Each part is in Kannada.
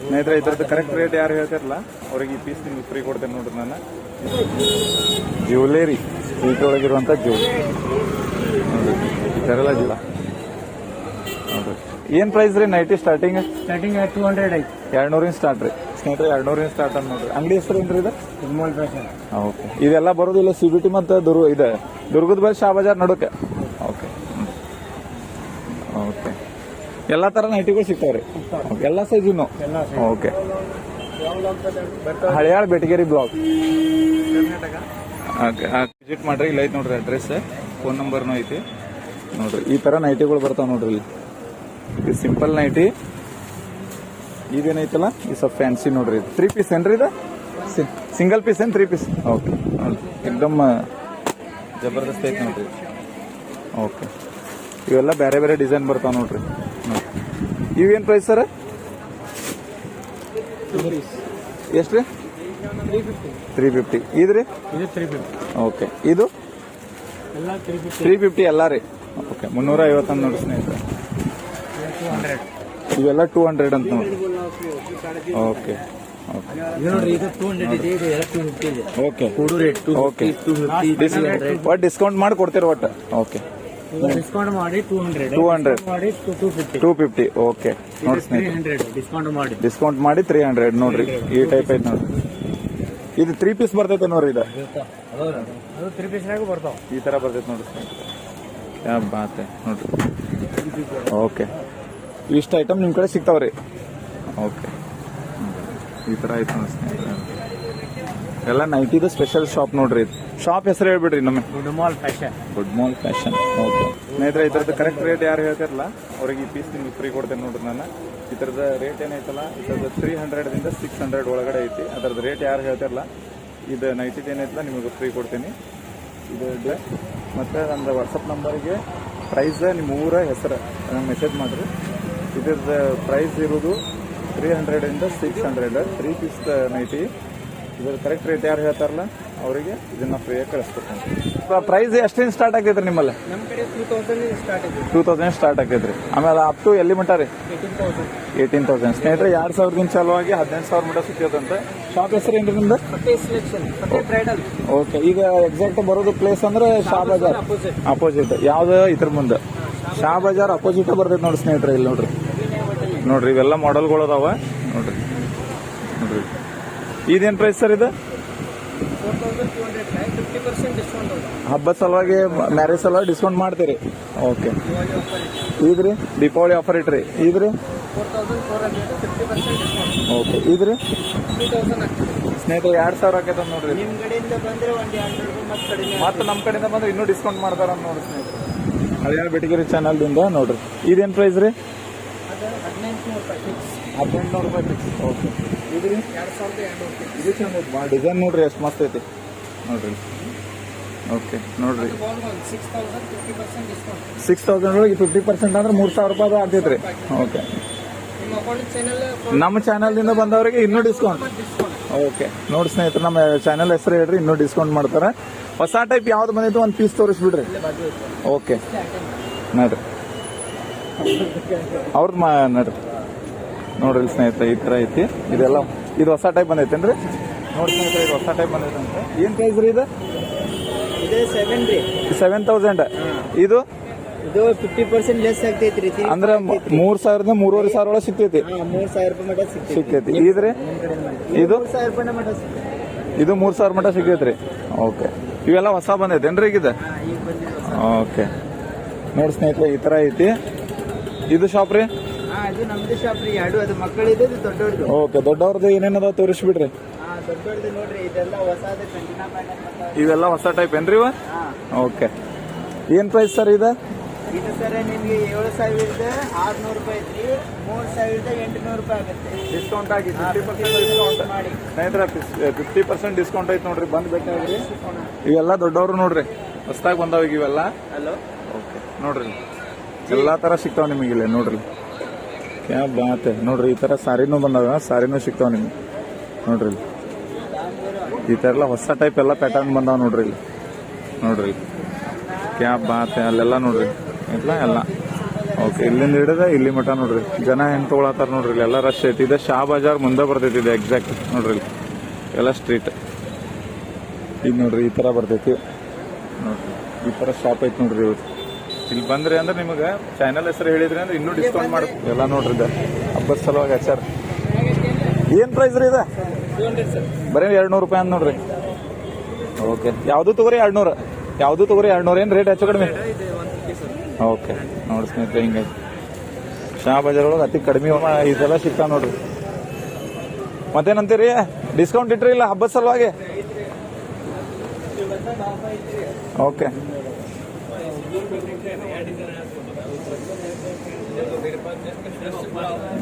ಸ್ನೇಹಿತರೆ ಇದ್ರದ್ದು ಕರೆಕ್ಟ್ ರೇಟ್ ಯಾರು ಹೇಳ್ತಿರಲ್ಲ ಅವ್ರಿಗೆ ಈ ಪೀಸ್ ನಿಮ್ಗೆ ಫ್ರೀ ಕೊಡ್ತೇನೆ ನೋಡ್ರಿ ನಾನು. ಜ್ಯುವೆಲರಿ ಸ್ವೀಟ್ ಒಳಗಿರುವಂಥ ಜ್ಯುವೆಲರಿ ಈ ಥರ ಎಲ್ಲ ನೋಡ್ರಿ ಏನು ಪ್ರೈಸ್ ರೀ nightie starting starting two hundred ಐತಿ ಎರಡ್ನೂರಿಂದ ಸ್ಟಾರ್ಟ್ ರೀ. ಸ್ನೇಹಿತರೆ ಎರಡ್ನೂರಿಂದ ಸ್ಟಾರ್ಟ್ ಅಂತ ನೋಡ್ರಿ. ಅಂಗಡಿ ಹೆಸರು ಏನ್ರಿ ಇದು? ಓಕೆ ಇದೆಲ್ಲ ಬರೋದಿಲ್ಲ ಸಿ ಬಿ ಟಿ ಮತ್ತು ದುರ್ಗ ಇದೆ. ದುರ್ಗದ ಬಳಿ ಶಾ ಬಜಾರ್ ನಡುಕ್ಕೆ ಓಕೆ ಓಕೆ ಎಲ್ಲ ಥರ ನೈಟಿಗಳು ಸಿಗ್ತಾವ್ರಿ. ರೀ ಎಲ್ಲ size okay Haliyal Betageri block visit ಮಾಡ್ರಿ ಇಲ್ಲ ಐತೆ ನೋಡ್ರಿ ಅಡ್ರೆಸ್ ಫೋನ್ ನಂಬರ್ನು ಐತಿ. ನೋಡ್ರಿ ಈ ತರ ನೈಟಿಗಳು ಬರ್ತಾವ ನೋಡ್ರಿ ಇಲ್ಲಿ. ಇದು ಸಿಂಪಲ್ ನೈಟಿ ಇದೇನೈತಲ್ಲ ಈ ಸ್ವಲ್ಪ ಫ್ಯಾನ್ಸಿ ನೋಡ್ರಿ ಇದು. ತ್ರೀ ಪೀಸ್ ಏನ್ರಿ ಇದು? ಸಿಂಗಲ್ ಪೀಸ್ ಏನ್ ತ್ರೀ ಪೀಸ್ ಓಕೆ ನೋಡ್ರಿ ಎಕ್ದಮ್ ಜಬರ್ದಸ್ತ್ ಐತಿ ನೋಡ್ರಿ. ಓಕೆ ಇವೆಲ್ಲ ಬೇರೆ ಬೇರೆ ಡಿಸೈನ್ ಬರ್ತಾವ ನೋಡ್ರಿ. ಇವೇನ್ ಪ್ರೈಸ್ ಸರ್? ಎಷ್ಟು ರೀ? ತ್ರೀ ಫಿಫ್ಟಿ ಇದು ಫಿಫ್ಟಿ ಓಕೆ ಇದು? ತ್ರೀ ಫಿಫ್ಟಿ ಎಲ್ಲ ರೀ. ಓಕೆ ಮುನ್ನೂರ ಐವತ್ತೊಂದು ನೋಡಿ ಸ್ನೇಹಿತರೆ. ಇವೆಲ್ಲ ಟೂ ಹಂಡ್ರೆಡ್ ಅಂತ ನೋಡಿ. ಓಕೆ ಓಕೆ ಓಕೆ ಡಿಸ್ಕೌಂಟ್ ಮಾಡಿ ಕೊಡ್ತೀರ ಒಟ್ಟು? ಓಕೆ ಡಿಸ್ಕೌಂಟ್ ಮಾಡಿ ಟೂ ಹಂಡ್ರೆಡ್ 200. ಮಾಡಿ two two fifty two fifty okay ನೋಡಿ ಸ್ನೇಹಿತರೆ ಡಿಸ್ಕೌಂಟ್ ಮಾಡಿ. ಡಿಸ್ಕೌಂಟ್ ಮಾಡಿ ತ್ರೀ ಹಂಡ್ರೆಡ್ ನೋಡ್ರಿ. ಈ ಟೈಪ್ ಐತೆ ನೋಡ್ರಿ. ಇದು ತ್ರೀ ಪೀಸ್ ಬರ್ತೈತೆ ನೋಡ್ರಿ ಇದು. ಅದು ತ್ರೀ ಪೀಸ್ನಾಗ ಬರ್ತಾವ. ಈ ತರ ಬರ್ತೈತೆ ನೋಡ್ರಿ. ಮಾತೆ ಯಾ ಬಾತೆ ನೋಡ್ರಿ. ಓಕೆ ಇಷ್ಟು ಐಟಮ್ ನಿಮ್ಮ ಕಡೆ ಸಿಗ್ತಾವ್ರಿ. ಓಕೆ ಈ ತರ ಐತೆ ನೋಡಿ ಸ್ನೇಹಿತರೆ. ಎಲ್ಲ ನೈಟಿದು ಸ್ಪೆಷಲ್ ಶಾಪ್ ನೋಡ್ರಿ. ಇದು ಶಾಪ್ ಹೆಸರು ಹೇಳ್ಬಿಡ್ರಿ ನಮ್ಮ good mall fashion good mall fashion okay ಸ್ನೇಹಿತರೆ ಇದ್ರದ್ದು ಕರೆಕ್ಟ್ ರೇಟ್ ಯಾರು ಹೇಳ್ತಿರಲ್ಲ? ಅವ್ರಿಗೆ ಈ ಪೀಸ್ ನಿಮ್ಗೆ ಫ್ರೀ ಕೊಡ್ತೇನೆ ನೋಡ್ರಿ ನಾನು. ಈ ಥರದ ರೇಟ್ ಏನೈತಲ್ಲ ಇದ್ರದ್ದು ತ್ರೀ ಹಂಡ್ರೆಡ್ದಿಂದ ಸಿಕ್ಸ್ ಹಂಡ್ರೆಡ್ ಒಳಗಡೆ ಐತಿ. ಅದರದ್ದು ರೇಟ್ ಯಾರು ಹೇಳ್ತಿರಲ್ಲ ಇದು ನೈಟಿದು ಏನೈತಲ್ಲ ನಿಮಗೆ ಫ್ರೀ ಕೊಡ್ತೀನಿ. ಇದು ಇದೆ. ಮತ್ತು ನನ್ನ ವಾಟ್ಸಪ್ ನಂಬರಿಗೆ ಪ್ರೈಸ್ ನಿಮ್ಮ ಊರ ಹೆಸರು ಮೆಸೇಜ್ ಮಾಡಿರಿ. ಇದ್ರದ್ದು ಪ್ರೈಸ್ ಇರೋದು three ಹಂಡ್ರೆಡಿಂದ six hundred three piece nightie ಇದ್ರ ಕರೆಕ್ಟ್ ರೇಟ್ ಯಾರು ಹೇಳ್ತಾರಲ್ಲ ಅವರಿಗೆ ಇದನ್ನ ಫ್ರೀಯಾಗಿ ಕಳಿಸ್ಕೊಡ್ತೀನಿ ಪ್ರೈಸ್ ಎಷ್ಟಿಂದ ಸ್ಟಾರ್ಟ್ ಆಗೈತ್ರಿ ನಿಮ್ಮಲ್ಲಿ? ನಮ್ಮ ಕಡೆ ಟೂ ತೌಸಂಡ್ ಸ್ಟಾರ್ಟ್ ಆಗಿದೆ. ಟೂ ತೌಸಂಡ್ ಸ್ಟಾರ್ಟ್ ಆಗೈತ್ರಿ ಆಮೇಲೆ ಅಪ್ ಟು ಎಲ್ಲಿ ಮಟ್ಟ ರೀ? ಏಯ್ಟೀನ್ ತೌಸಂಡ್ ಏಯ್ಟೀನ್ ತೌಸಂಡ್ ಸ್ನೇಹಿತರೆ ಎರಡು ಸಾವಿರದಿಂದ ಚಾಲುವಾಗಿ ಹದಿನೈದು ಸಾವಿರ ಮಟ್ಟ ಸಿಕ್ಕಿದಂತೆ. ಶಾಪ್ ಹೆಸರು ಏನ್ರಿ ನಿಮ್ದು? ಸೆಲೆಕ್ಷನ್ ಫತೆ ಬ್ರೈಡಲ್ ಓಕೆ ಈಗ ಎಕ್ಸಾಕ್ಟ್ ಬರೋದು ಪ್ಲೇಸ್ ಅಂದ್ರೆ ಶಾ ಬಜಾರ್ ಅಪೋಸಿಟ್ ಅಪೋಸಿಟ್ ಯಾವ್ದು ಇದ್ರ ಮುಂದೆ? ಶಾ ಬಜಾರ್ ಅಪೋಸಿಟ್ ಬರ್ತೈತೆ ನೋಡಿ ಸ್ನೇಹಿತರೆ ಇಲ್ಲಿ ನೋಡ್ರಿ. ನೋಡ್ರಿ ಇವೆಲ್ಲ ಮಾಡೆಲ್ಗಳು ಅದಾವ. ನೋಡ್ರಿ. ನೋಡ್ರಿ. ಇದೇನ್ ಪ್ರೈಸ್ ಸರ್ ಇದು? ಹಬ್ಬದ ಸಲುವಾಗಿ ಮ್ಯಾರೇಜ್ ಸಲುವಾಗಿ ಡಿಸ್ಕೌಂಟ್ ಮಾಡ್ತೀರಿ. ಓಕೆ ಇದ್ರಿ? ದೀಪಾವಳಿ ಆಫರ್ ಇಟ್ರಿ. ಇದ್ರಿ? ಓಕೆ ಇದ್ರಿ? ಸ್ನೇಹಿತರು, ಎರಡು ಸಾವಿರ ಆಕೈತೆ ನೋಡ್ರಿ. ಮತ್ತೆ ನಮ್ಮ ಕಡೆಯಿಂದ ಬಂದ್ರೆ ಇನ್ನೂ ಡಿಸ್ಕೌಂಟ್ ಮಾಡ್ತಾರ ನೋಡ್ರಿ ಸ್ನೇಹಿತರೆ. ಹಳಿಯಾಳ ಬೆಟಗಿರಿ ಚಾನಲ್ದಿಂದ ನೋಡ್ರಿ. ಇದೇನ್ ಪ್ರೈಸ್ ರೀ? ಹದಿನೆಂಟು ರೂಪಾಯಿ ಫಿಕ್ಸ್ ಹದಿನೆಂಟುನೂರು ರೂಪಾಯಿ ಫಿಕ್ಸ್ ಓಕೆ ಇದ್ರಿ ಎರಡು ಸಾವಿರದ ಎರಡು ರೂಪಾಯಿ ಇದು ಚಂದ ಐತಿ. ಭಾಳ ಡಿಸೈನ್ ನೋಡ್ರಿ ಎಷ್ಟು ಮಸ್ತ್ ಐತಿ. ನೋಡ್ರಿ. ಓಕೆ ನೋಡ್ರಿ. Six thousand fifty percent discount six thousand ಒಳಗೆ ಫಿಫ್ಟಿ ಪರ್ಸೆಂಟ್ ಅಂದ್ರೆ ಮೂರು ಸಾವಿರ ರೂಪಾಯಿ ಆಗ್ತೈತ್ರಿ ಓಕೆ ನಿಮ್ಮ ಚಾನಲ್ದಿಂದ ಬಂದವರಿಗೆ ಇನ್ನೂ ಡಿಸ್ಕೌಂಟ್ ಓಕೆ ನೋಡಿ ಸ್ನೇಹಿತರೆ ನಮ್ಮ ಚಾನಲ್ ಹೆಸರು ಹೇಳ್ರಿ ಇನ್ನೂ ಡಿಸ್ಕೌಂಟ್ ಮಾಡ್ತಾರೆ. ಹೊಸ ಟೈಪ್ ಯಾವ್ದು ಬಂದಿತ್ತು ಒಂದು ಪೀಸ್ ತೋರಿಸ್ಬಿಡ್ರಿ. ಓಕೆ ನೋಡ್ರಿ. ಅವ್ರದ್ದು ಮಾ ನೋಡ್ರಿ ನೋಡ್ರಿ ಸ್ನೇಹಿತರೆ ಈ ಥರ ಐತಿ. ಇದೆಲ್ಲ ಇದು ಹೊಸ ಟೈಪ್ ಬಂದೈತೇನ್ರಿ? ನೋಡಿ ಸ್ನೇಹಿತರೆ ಇದು ಹೊಸ ಟೈಪ್ ಬಂದೈತೆ ಏನು ಪ್ರೈಸ್ ರೀ ಇದು? ಇದು ಸೆವೆನ್ ತೌಸಂಡ್ ಇದು? ಇದು ಫಿಫ್ಟಿ ಪರ್ಸೆಂಟ್ ಲೆಸ್ ಆಗ್ತೈತಿ ರೀ ಅಂದ್ರೆ ಮೂರ್ ಸಾವಿರದ ಮೂರುವರೆ ಸಾವಿರ ಒಳಗೆ ಸಿಗ್ತೈತಿ. ಮೂರ್ ಸಾವಿರ ರೂಪಾಯಿ ಮಟ್ಟ ಸಿಗ್ತೈತಿ. ಇದ್ರಿ? ಇದು ಸಾವಿರ ರೂಪಾಯಿ ಮಟ್ಟ ಇದು ಮೂರ್ ಸಾವಿರ ಮಟ್ಟ ಸಿಗೈತ್ರಿ ಓಕೆ. ಇವೆಲ್ಲ ಹೊಸ ಬಂದೈತೇನ್ರಿ ಈಗ ಓಕೆ. ನೋಡಿ ಸ್ನೇಹಿತರೆ ಈ ತರ ಐತಿ. ಇದು ಶಾಪ್ ರೀ? ಹಾ ಇದು ನಮ್ದು ಶಾಪ್ ರೀ. ಎರಡು ಅದು ಮಕ್ಕಳಿದೆ ಇದು ದೊಡ್ಡವ್ರದ್ದು ಓಕೆ ದೊಡ್ಡವ್ರದ್ದು ಏನೇನದ ತೋರಿಸ್ಬಿಡ್ರಿ. ಹಾ ದೊಡ್ಡವ್ರದ್ದು ನೋಡ್ರಿ ಇದೆಲ್ಲ ಹೊಸದು ಕಂಟಿನ ಪ್ಯಾಟರ್ನ್ ಇವೆಲ್ಲ ಹೊಸ ಟೈಪ್ ಏನ್ರಿ ಇವ? ಓಕೆ. ಏನ್ ಪ್ರೈಸ್ ಸರ್ ಇದು? ಇದು ಸರ್ ನಿಮಗೆ ಏಳು ಸಾವಿರದ ಆರ್ನೂರು ರೂಪಾಯಿ ಐತ್ರಿ. ಮೂರ್ ಸಾವಿರದ ಎಂಟುನೂರು ರೂಪಾಯಿ ಆಗುತ್ತೆ. ಡಿಸ್ಕೌಂಟ್ ಆಗಿ ಫಿಫ್ಟಿ 50% ಡಿಸ್ಕೌಂಟ್ ಮಾಡಿ. ಸ್ನೇಹಿತರೆ ಫಿಫ್ಟಿ ಪರ್ಸೆಂಟ್ ಡಿಸ್ಕೌಂಟ್ ಐತಿ ನೋಡ್ರಿ ಬಂದ್ ಬೇಕಾಗ್ರಿ ಇವೆಲ್ಲ ದೊಡ್ಡವ್ರು ನೋಡ್ರಿ ಹೊಸ್ದಾಗಿ ಬಂದಾವ ಈಗ ಇವೆಲ್ಲ. ಹಲೋ ಓಕೆ ನೋಡ್ರಿ. ಎಲ್ಲಾ ತರ ಸಿಗ್ತಾವೆ ನಿಮಗೆ ಇಲ್ಲಿ ನೋಡ್ರಿ. ಕ್ಯಾ ಬಾತ್ ನೋಡ್ರಿ, ಈ ತರ ಸಾರಿನೂ ಬಂದಾವ ಸಾರಿನೂ ಸಿಗ್ತಾವೆ ನಿಮ್ಗೆ. ನೋಡ್ರಿ. ಈ ಥರ ಎಲ್ಲ ಹೊಸ ಟೈಪ್ ಎಲ್ಲ ಪ್ಯಾಟರ್ನ್ ಬಂದಾವ ನೋಡ್ರಿ ಇಲ್ಲಿ. ನೋಡ್ರಿ. ಕ್ಯಾ ಬಾತ್ ಅಲ್ಲೆಲ್ಲ ನೋಡ್ರಿ. ಇಲ್ಲ, ಎಲ್ಲ. ಓಕೆ ಇಲ್ಲಿಂದ ಹಿಡಿದ ಇಲ್ಲಿ ಮಠ ನೋಡ್ರಿ. ಜನ ಹೆಂಗೆ ತೊಗೊಳತ್ತಾರ ನೋಡ್ರಿ ಇಲ್ಲಿ. ಎಲ್ಲ ರಶ್ ಐತಿ. ಇದೆ ಶಾ ಬಜಾರ್ ಮುಂದೆ ಬರ್ತೈತಿ ಇದೆ ಎಕ್ಸಾಕ್ಟ್ ನೋಡ್ರಿ ಇಲ್ಲಿ. ಎಲ್ಲ ಸ್ಟ್ರೀಟ್ ಇದು ನೋಡ್ರಿ, ಈ ತರ ಬರ್ತೈತಿ. ನೋಡ್ರಿ. ಈ ಥರ ಶಾಪ್ ಐತಿ ನೋಡ್ರಿ ಇವತ್ತು. ಇಲ್ಲಿ ಬಂದ್ರಿ ಅಂದ್ರೆ ನಿಮಗೆ ಚಾನಲ್ ಹೆಸರು ಹೇಳಿದ್ರಿ ಅಂದ್ರೆ ಇನ್ನೂ ಡಿಸ್ಕೌಂಟ್ ಮಾಡಿ. ಎಲ್ಲ ನೋಡ್ರಿ ಇದು. ಹಬ್ಬದ ಸಲುವಾಗಿ ಹಚ್ಚಾರ ಏನ್ ಪ್ರೈಸ್ ರೀ ಇದು? ಬರೀ ಎರಡು ನೂರು ರೂಪಾಯಿ ಅಂತ ನೋಡ್ರಿ. ಓಕೆ ಯಾವುದು ತಗೋರಿ ಎರಡು ನೂರು ಯಾವುದು ತಗೋರಿ ಎರಡು ನೂರು ಏನು ರೇಟ್ ಹೆಚ್ಚು ಕಡಿಮೆ? ಓಕೆ ನೋಡಿ ಸ್ನೇಹಿತರೆ ಹಿಂಗೈತಿ ಶಾ ಬಜಾರ್ ಒಳಗೆ ಅತಿ ಕಡಿಮೆ ಇದೆಲ್ಲ ಸಿಗ್ತಾವೆ ನೋಡ್ರಿ. ಮತ್ತೇನಂತೀರಿ? ಡಿಸ್ಕೌಂಟ್ ಇಟ್ರಿ ಇಲ್ಲ ಹಬ್ಬದ ಸಲುವಾಗಿ? ಓಕೆ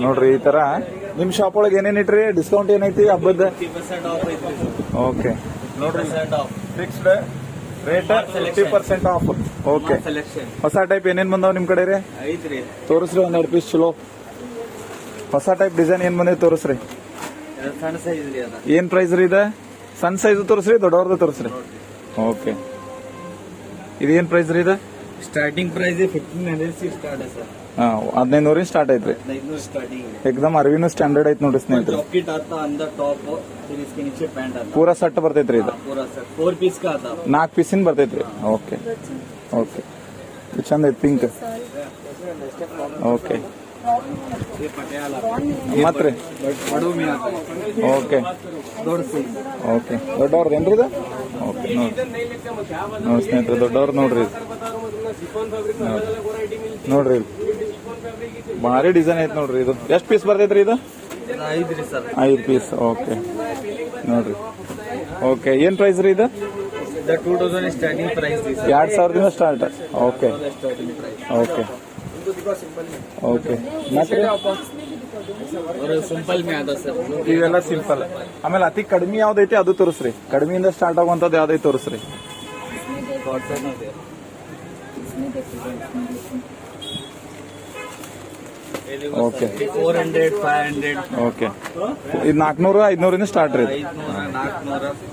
ನೋಡ್ರಿ, ಈ ತರ ನಿಮ್ ಶಾಪ್ ಒಳಗೆ ಏನೇನ್ ಇಟ್ರಿ? ಡಿಸ್ಕೌಂಟ್ ಏನೈತಿ ಹಬ್ಬದ? ಓಕೆ ನೋಡ್ರಿ fixed rate fifty percent off okay ಹೊಸ ಟೈಪ್ ಏನೇನ್ ಬಂದಾವ ನಿಮ್ ಕಡೆ ರೀ? ತೋರಿಸ್ರಿ ಒಂದೆರಡು ಪೀಸ್ ಚಲೋ. ಹೊಸ ಟೈಪ್ ಡಿಸೈನ್ ಏನ್ ಬಂದೈತೆ ತೋರಿಸ್ರಿ. ಏನ್ ಪ್ರೈಸ್ ರೀ ಇದ? ಸಣ್ಣ ಸೈಜ್ ತೋರಿಸ್ರಿ ದೊಡ್ಡವ್ರದ್ದು ತೋರಿಸ್ರಿ. ಓಕೆ ಇದೇನ್ ಪ್ರೈಸ್ ರೀ ಇದು? Starting price fifteen hundred start sir start ಐತ್ರಿ ಎಕ್ಸಾಮ್ ಸ್ಟಾರ್ಟಿಂಗ್ ಅರವಿನೂ ಸ್ಟ್ಯಾಂಡರ್ಡ್ ಐತ್ ನೋಡಿ ಸ್ನೇಹಿತರೆ. ಪೂರ ಸೆಟ್ ಅಂದ ಟಾಪ್ ಬರ್ತೈತ್ರಿ ಇದು. ಪೂರಾ ಸಟ್ 4 ಪೀಸ್ ಕಾ ಪೀಸಿನ ಬರ್ತೈತ್ರಿ. ಓಕೆ ಓಕೆ ಚಂದ ಐತಿ ಪಿಂಕ್ ಓಕೆ ಮತ್ರಿ ಓಕೆ ಓಕೆ ದೊಡ್ಡವ್ರದ್ದು ಏನ್ರಿ ಇದು? ಓಕೆ ನೋಡಿ ನೋಡಿ ಸ್ನೇಹಿತರೆ ದೊಡ್ಡವ್ರು ನೋಡ್ರಿ ಇದು. ನೋಡ್ರಿ. ಭಾರಿ ಡಿಸೈನ್ ಐತೆ ನೋಡ್ರಿ ಇದು. ಎಷ್ಟು ಪೀಸ್ ಬರ್ತೈತ್ರಿ ಇದು? ಐದು ಪೀಸ್ ಓಕೆ ನೋಡ್ರಿ. ಓಕೆ ಏನ್ ಪ್ರೈಸ್ ರೀ ಇದು? ಟೂ ತೌಸಂಡ್ ಸ್ಟಾರ್ಟಿಂಗ್ ಪ್ರೈಸ್ ಎರಡು ಸಾವಿರದಿಂದ ಸ್ಟಾರ್ಟ್ ಓಕೆ ಓಕೆ ಓಕೆ ಮತ್ತೆ? ಸಿಂಪಲ್ ಇವೆಲ್ಲ ಸಿಂಪಲ್ ಆಮೇಲೆ ಅತಿ ಕಡಿಮೆ ಯಾವ್ದೈತಿ ಅದು ತೋರಿಸ್ರಿ. ಕಡಿಮೆಯಿಂದ ಸ್ಟಾರ್ಟ್ ಆಗುವಂಥದ್ದು ಯಾವ್ದೈತಿ ತೋರಿಸ್ರಿ. Okay four hundred five hundred okay ಇದು ನಾಲ್ಕುನೂರು ಐದುನೂರಿಂದ ಸ್ಟಾರ್ಟ್ ರೀ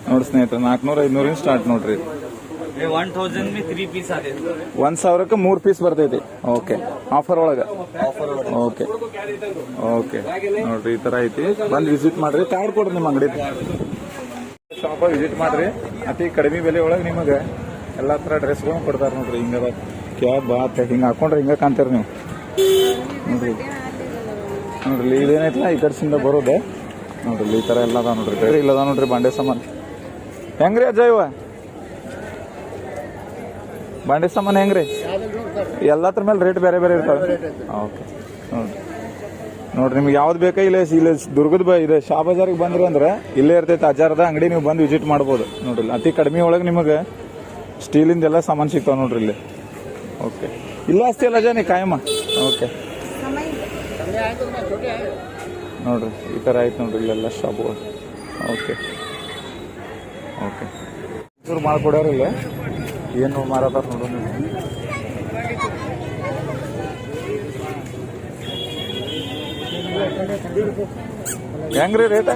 ನೋಡಿ ಸ್ನೇಹಿತರೆ ನಾಲ್ಕುನೂರು ಐದ್ನೂರಿಂದ ಸ್ಟಾರ್ಟ್ ನೋಡ್ರಿ. ಒನ್ ತೌಸಂಡ್ ತ್ರೀ ಪೀಸ್ ಒಂದ್ ಸಾವಿರಕ್ಕೆ ಮೂರು ಪೀಸ್ ಬರ್ತೈತಿ. ಓಕೆ ಆಫರ್ ಒಳಗ. ಓಕೆ ಓಕೆ ನೋಡ್ರಿ ಈ ತರ ಐತಿ. ಬಂದು ವಿಸಿಟ್ ಮಾಡ್ರಿ. ಕಾರ್ಡ್ ಕೊಡ್ರಿ ನಿಮ್ಮ ಅಂಗಡಿ ಶಾಪ ವಿಸಿಟ್ ಮಾಡ್ರಿ. ಅತಿ ಕಡಿಮೆ ಬೆಲೆ ಒಳಗೆ ನಿಮಗೆ ಎಲ್ಲಾ ತರ ಡ್ರೆಸ್ಗಳು ಕೊಡ್ತಾರ ನೋಡ್ರಿ ಹಿಂಗದ ಕ್ಯಾಬ್ ಬಾತ್, ಹಿಂಗ ಹಾಕೊಂಡ್ರೆ ಹಿಂಗ ಕಾಣ್ತೀರಿ ನೀವು. ನೋಡ್ರಿ. ನೋಡ್ರಿ ಇದೇನೈತಲ್ಲ ಈ ಕಡೆಸಿಂದ ಬರೋದೆ. ನೋಡ್ರಿ, ಈ ತರ ಎಲ್ಲ ಅದಾವ ನೋಡ್ರಿ. ಇಲ್ಲದ ನೋಡ್ರಿ, ಬಾಂಡೆ ಸಾಮಾನ್. ಹೆಂಗ್ರಿ ಅಜ್ಜಯ್ ಇವ? ಬಾಂಡೆ ಸಾಮಾನ್ ಹೆಂಗ್ರಿ? ಎಲ್ಲದ್ರ ಮೇಲೆ ರೇಟ್ ಬೇರೆ ಬೇರೆ ಇರ್ತಾವೆ. ಓಕೆ. ನೋಡ್ರಿ. ನೋಡ್ರಿ, ನಿಮ್ಗೆ ಯಾವ್ದು ಬೇಕಾ? ಇಲ್ಲೇ ಇಲ್ಲೇ ದುರ್ಗದ ಬ, ಇದೆ ಶಾ ಬಜಾರಿಗೆ ಬಂದ್ರಿ ಅಂದ್ರೆ, ಇಲ್ಲೇ ಇರ್ತೈತೆ ಅಜಾರದ ಅಂಗಡಿ ನೀವು ಬಂದು ವಿಸಿಟ್ ಮಾಡ್ಬೋದು. ನೋಡ್ರಿ, ಅತಿ ಕಡಿಮೆ ಒಳಗೆ ನಿಮಗೆ ಸ್ಟೀಲಿಂದ ಎಲ್ಲ ಸಾಮಾನು ಸಿಗ್ತಾವ ನೋಡ್ರಿ ಇಲ್ಲಿ. ಓಕೆ ಇಲ್ಲ ಅಷ್ಟೇ ಅಲ್ಲ ಜಾನಿ ಕಾಯಮ್ಮ? ಓಕೆ ನೋಡ್ರಿ, ಈ ಥರ ಆಯ್ತು ನೋಡ್ರಿ ಇಲ್ಲೆಲ್ಲ ಶಾಪು ಓಕೆ ಓಕೆ ಚೂರು ಮಾಡ್ಕೊಡ್ಯಾರ ಇಲ್ಲ ಏನು ಮಾರಾಟ ನೋಡೋಣ ಹೆಂಗ್ರಿ ರೇಟ್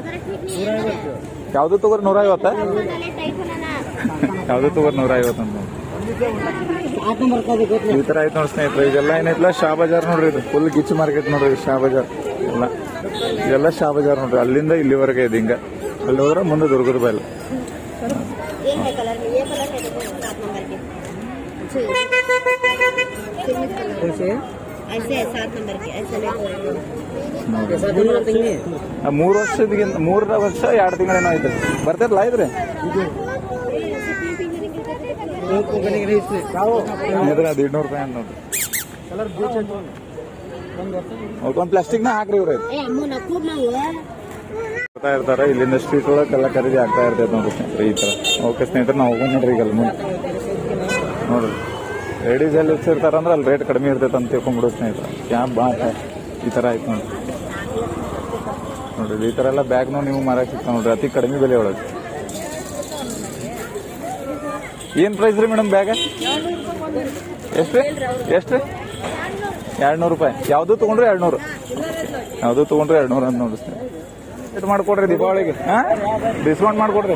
ಯಾವ್ದು ತಗೋರಿ? ನೂರ ಐವತ್ತ ಯಾವ್ದು ತಗೋರ್ ನೂರ ಐವತ್ತು ಈ ಥರ ಆಯ್ತು ನೋಡಿ ಸ್ನೇಹಿತರೆ, ಇದೆಲ್ಲ ಏನೈತಲ್ಲ ಶಾ ಬಜಾರ್ ನೋಡ್ರಿ ಇದು. ಫುಲ್ ಗಿಚ್ಚು ಮಾರ್ಕೆಟ್ ನೋಡ್ರಿ ಶಾ ಬಜಾರ್. ಎಲ್ಲ, ಇದೆಲ್ಲ ಶಾ ಬಜಾರ್ ನೋಡ್ರಿ. ಅಲ್ಲಿಂದ ಇಲ್ಲಿವರೆಗೆ ಇದೆ ಹಿಂಗೆ. ಅಲ್ಲಿ ಹೋದ್ರೆ ಮುಂದೆ ದುರ್ಗದ ಬೈಲ್ ಮೂರು ವರ್ಷದ ಮೂರು ವರ್ಷ ಎರಡು ತಿಂಗಳೇನೋ ಆಯ್ತು. ಬರ್ತೈತಲ್ಲ ಇದ್ರಿ? ದೀಡ್ನೂರು ರೂಪಾಯಿ ಒಂದು ಪ್ಲಾಸ್ಟಿಕ್ನ ಹಾಕ್ರಿ ಇವ್ರ. ಇರ್ತಾರೆ ಇಲ್ಲಿಂದ ಸ್ಟ್ರೀಟ್ ಒಳಗೆಲ್ಲ ಖರೀದಿ ಆಗ್ತಾ ಇರ್ತೈತೆ ನೋಡ್ರಿ ಈ ತರ. ಓಕೆ ಸ್ನೇಹಿತರೆ ನಾವು ಹೋಗೋಣ ನೋಡ್ರಿ ಈಗ ಅಲ್ಲಿ ಮುಂದೆ. ನೋಡ್ರಿ. ಲೇಡೀಸ್ ಎಲ್ಲಿ ಇರ್ತಾರಂದ್ರೆ ಅಲ್ಲಿ ರೇಟ್ ಕಡಿಮೆ ಇರ್ತೈತೆ ಅಂತ ತಿಳ್ಕೊಂಡ್ಬಿಡು ಸ್ನೇಹಿತರ. ಕ್ಯಾಬ್ ಬಾ ಈ ತರ ಆಯ್ತು ನೋಡ್ರಿ. ನೋಡ್ರಿ ಈ ಥರ ಎಲ್ಲ ಬ್ಯಾಗ್ನೂ ನೀವು ಮಾರಾಕ್ ಸಿಗ್ತಾವೆ ನೋಡ್ರಿ. ಅತಿ ಕಡಿಮೆ ಬೆಲೆ ಒಳಗೆ. ಏನ್ ಪ್ರೈಸ್ ರೀ ಮೇಡಮ್ ಬ್ಯಾಗ ಎಷ್ಟು? ಎಷ್ಟು? ಎರಡು ನೂರು ರೂಪಾಯಿ. ಯಾವ್ದು ತಗೊಂಡ್ರೆ ಎರಡು ನೂರು ಯಾವ್ದು ತಗೊಂಡ್ರೆ ಎರಡು ನೂರು ಅಂತ ನೋಡಿಸ್ತೀನಿ. ಮಾಡ್ಕೊಡ್ರಿ ದೀಪಾವಳಿಗೆ ಡಿಸ್ಕೌಂಟ್ ಮಾಡ್ಕೊಡ್ರಿ.